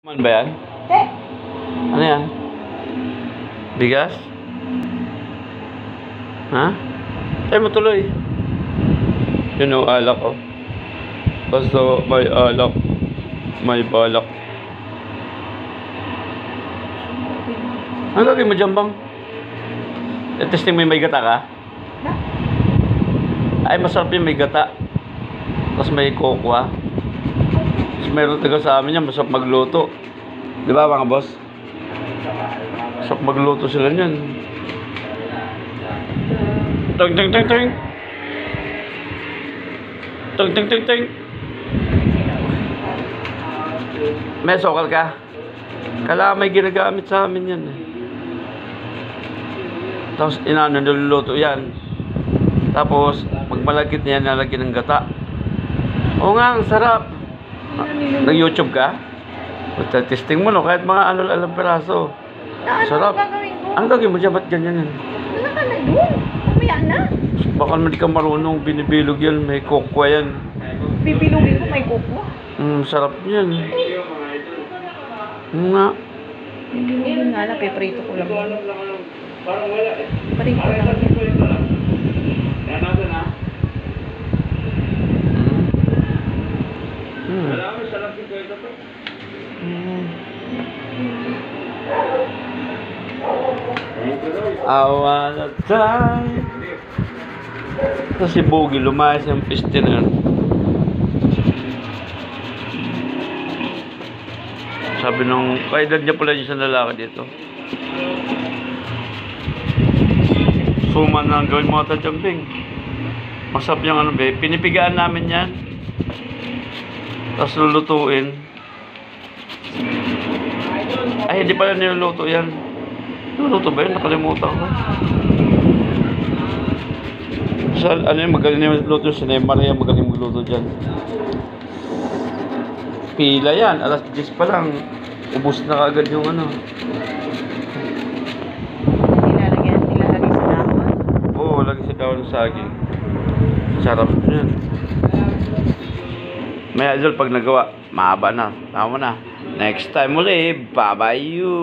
Man ba yan? Eh, Ano yan? Bigas? Ha? Ay, matuloy. Yun ang alak ko. Basta may alak, may balak. Ano gagawin mo dyan, bang? Testing mo yung may gata ka? Ay, masarap yung may gata. Tapos may kokwa. Meron taga sa amin yan, masarap magluto. Di ba mga boss? Masarap magluto sila niyan. Ting ting ting ting. Ting ting ting ting. May sokal ka? Kala may ginagamit sa amin yan eh. Tapos inano niluluto yan. Tapos, pag malagkit niya, nalagyan ng gata. Oo nga, ang sarap. Nag-YouTube ka? Basta testing mo, no? Kahit mga ano alam peraso. na ano Sarap. ang gagawin ko? Ang gagawin mo dyan, ba't ganyan yan? Wala ka na dun. Mamaya na. Baka naman di ka marunong, binibilog yan, may kokwa yan. Pipilugin ko may kuko. Mm, sarap yan. Nga. Pipilugin nga lang, piprito ko lang. Prito lang yan. I wanna die. Tapos si Bogey, lumayas yung piste na yun. Sabi nung, kaedad niya pala yung isang lalaki dito. Suman na ang gawin mo ata jumping. Masarap yung ano be, pinipigaan namin yan. Tapos lulutuin. Ay, hindi pala niluluto yan. Niluluto ba yun? Nakalimutan ko. Sa, ano yun, magaling yung luto si Neymar yan, magaling magluto dyan. Pila yan, alas 10 pa lang. Ubus na kagad yung ano. Nilalagyan, nilalagay sa dahon. Oo, lagi sa daon ng saging. Sarap yun. May idol pag nagawa, mahaba na. Tama na. Next time uli, bye-bye you.